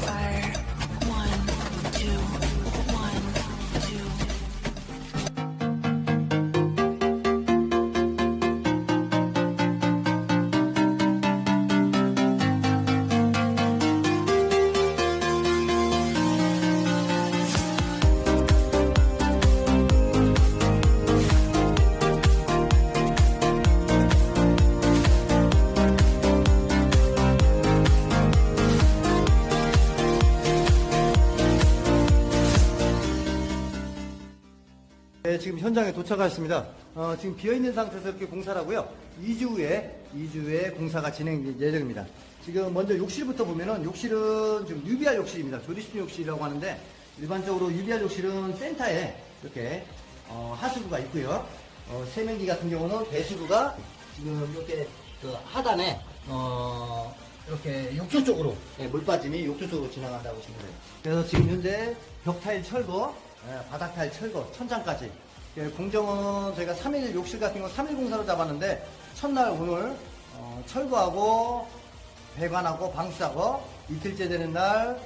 fire. 지금 현장에 도착하였습니다. 어, 지금 비어있는 상태에서 이렇게 공사를 하고요. 2주 후에, 2주 후에 공사가 진행 예정입니다. 지금 먼저 욕실부터 보면은 욕실은 지금 UBR 욕실입니다. 조리실 욕실이라고 하는데 일반적으로 UBR 욕실은 센터에 이렇게 어, 하수구가 있고요. 어, 세면기 같은 경우는 배수구가 지금 이렇게 그 하단에 어, 이렇게 욕조 쪽으로 예, 물 빠짐이 욕조 쪽으로 지나간다고 보시면 돼요. 그래서 지금 현재 벽 타일 철거, 예, 바닥 타일 철거, 천장까지 예, 공정은 저희가 3일 욕실 같은 거 3일 공사로 잡았는데 첫날 오늘 어, 철거하고 배관하고 방수하고 이틀째 되는 날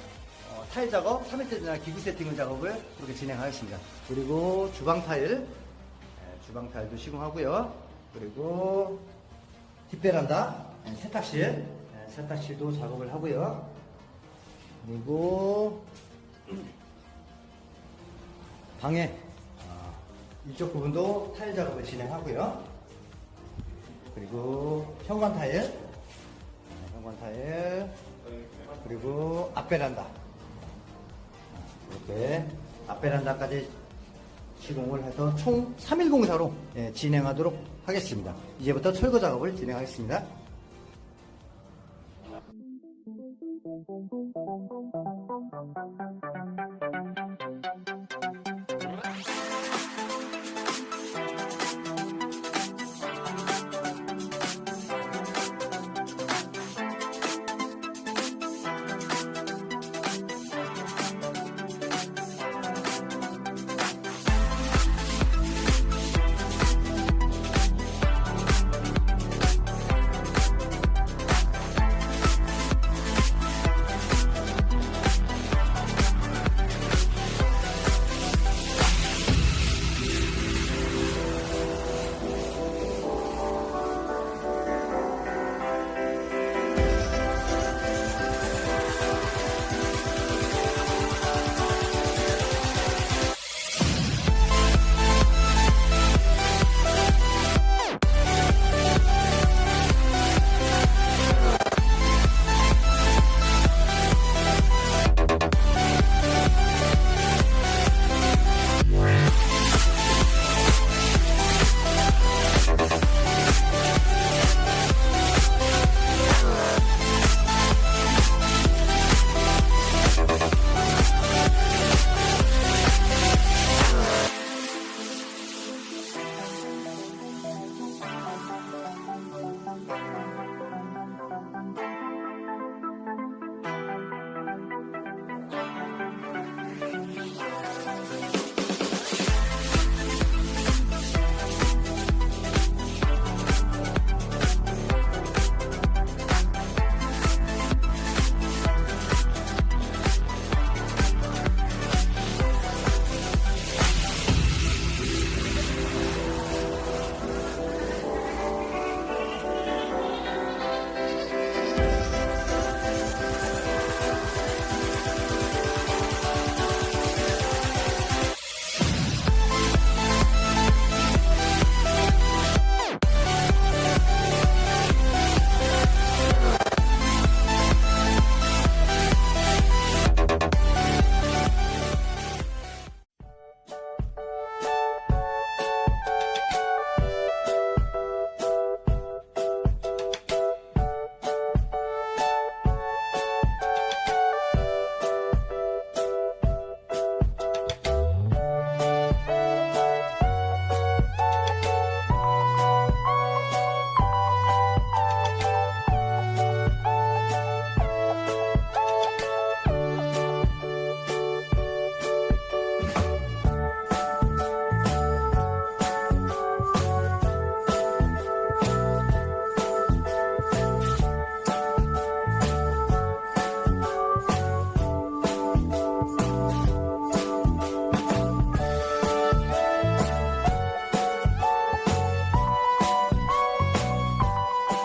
어, 타일 작업, 3일째 되는 날 기구 세팅을 작업을 그렇게 진행하겠습니다. 그리고 주방 타일, 예, 주방 타일도 시공하고요. 그리고 뒷베란다, 예, 세탁실, 예, 세탁실도 작업을 하고요. 그리고 방에 어, 이쪽 부분도 타일 작업을 진행하고요. 그리고 현관 타일, 어, 현관 타일, 그리고 앞베란다. 이렇게 앞베란다까지 시공을 해서 총 3일 공사로 예, 진행하도록 하겠습니다. 이제부터 철거 작업을 진행하겠습니다.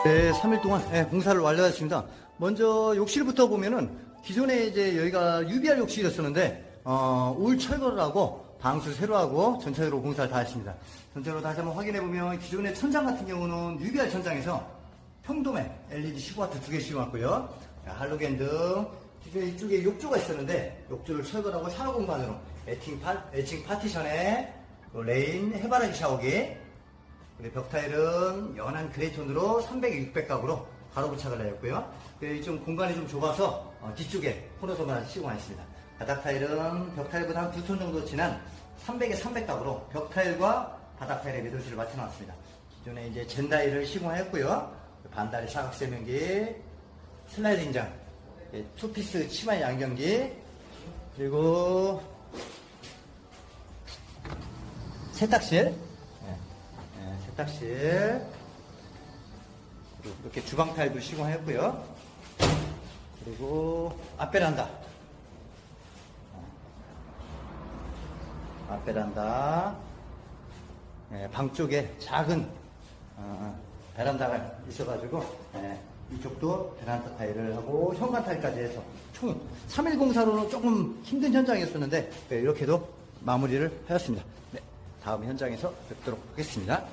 이제 3일 동안 예, 공사를 완료했습니다. 먼저 욕실부터 보면은 기존에 이제 여기가 UBR 욕실이었었는데 어, 올 철거를 하고 방수 새로 하고 전체적으로 공사를 다 했습니다. 전체로 다시 한번 확인해 보면 기존의 천장 같은 경우는 UBR 천장에서 평도매 LED 15W 두 개 씌워놨고요. 자, 할로겐 등 기존에 이쪽에 욕조가 있었는데 욕조를 철거하고 샤워 공간으로 에칭, 파, 에칭 파티션에 또 레인 해바라기 샤워기 그리고 벽 타일은 연한 그레이 톤으로 300에 600각으로 가로 부착을 하였고요. 좀 공간이 좀 좁아서 어, 뒤쪽에 코너선만 시공하 있습니다. 바닥 타일은 벽 타일보다 한두톤 정도 진한 300에 300각으로 벽 타일과 바닥 타일의 매도실을 맞춰놨습니다. 기존에 이제 젠다이를 시공하였고요. 반다리 사각 세면기, 슬라이딩장, 예, 투피스 치마 양경기, 그리고 세탁실, 세탁실, 이렇게 주방 타일도 시공했고요. 그리고 앞베란다, 어, 앞베란다, 예, 방 쪽에 작은 어, 베란다가 있어가지고 예, 이쪽도 베란다 타일을 하고 현관 타일까지 해서 총 3일 공사로는 조금 힘든 현장이었었는데 네, 이렇게도 마무리를 하였습니다. 네, 다음 현장에서 뵙도록 하겠습니다.